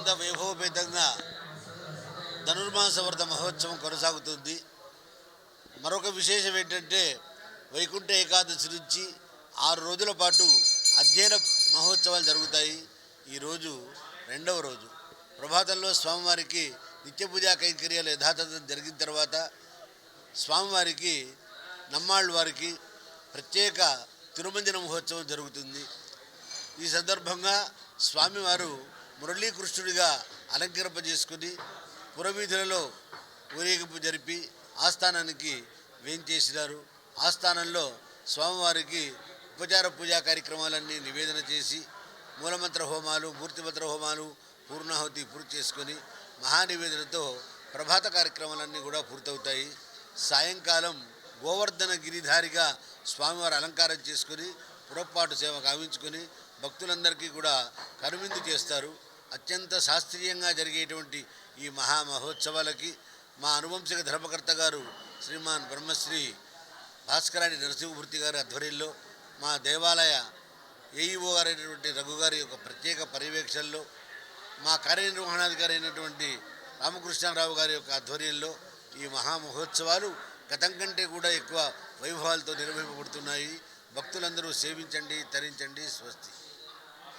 ఇంత వైభవపేతంగా ధనుర్మాస వ్రత మహోత్సవం కొనసాగుతుంది. మరొక విశేషం ఏంటంటే వైకుంఠ ఏకాదశి నుంచి ఆరు రోజుల పాటు అధ్యయన మహోత్సవాలు జరుగుతాయి. ఈరోజు రెండవ రోజు. ప్రభాతంలో స్వామివారికి నిత్య పూజా కైంకర్యాలు యథాతథం జరిగిన తర్వాత స్వామివారికి నమ్మాళ్ళ వారికి ప్రత్యేక తిరుమంజన మహోత్సవం జరుగుతుంది. ఈ సందర్భంగా స్వామివారు మురళీకృష్ణుడిగా అలంకరింపజేసుకుని పురవీధులలో ఊరేగింపు జరిపి ఆస్థానానికి వేంచేసినారు. ఆస్థానంలో స్వామివారికి ఉపచార పూజా కార్యక్రమాలన్నీ నివేదన చేసి మూలమంత్ర హోమాలు మూర్తిమంత్ర హోమాలు పూర్ణాహుతి పూర్తి చేసుకొని మహానివేదనతో ప్రభాత కార్యక్రమాలన్నీ కూడా పూర్తవుతాయి. సాయంకాలం గోవర్ధన గిరిధారిగా స్వామివారు అలంకారం చేసుకుని పొడపాటు సేవ కావించుకొని భక్తులందరికీ కూడా కనువిందు చేస్తారు. అత్యంత శాస్త్రీయంగా జరిగేటువంటి ఈ మహా మహోత్సవాలకి మా అనువంశిక ధర్మకర్త గారు శ్రీమాన్ బ్రహ్మశ్రీ భాస్కరాణి నరసింహమూర్తి గారి ఆధ్వర్యంలో మా దేవాలయ ఏఈఓ గారైనటువంటి రఘు గారి యొక్క ప్రత్యేక పర్యవేక్షణలో మా కార్యనిర్వహణాధికారి అయినటువంటి రామకృష్ణారావు గారి యొక్క ఆధ్వర్యంలో ఈ మహా మహోత్సవాలు గతం కంటే కూడా ఎక్కువ వైభవాలతో నిర్వహింపబడుతున్నాయి. భక్తులందరూ సేవించండి తరించండి స్వస్తి.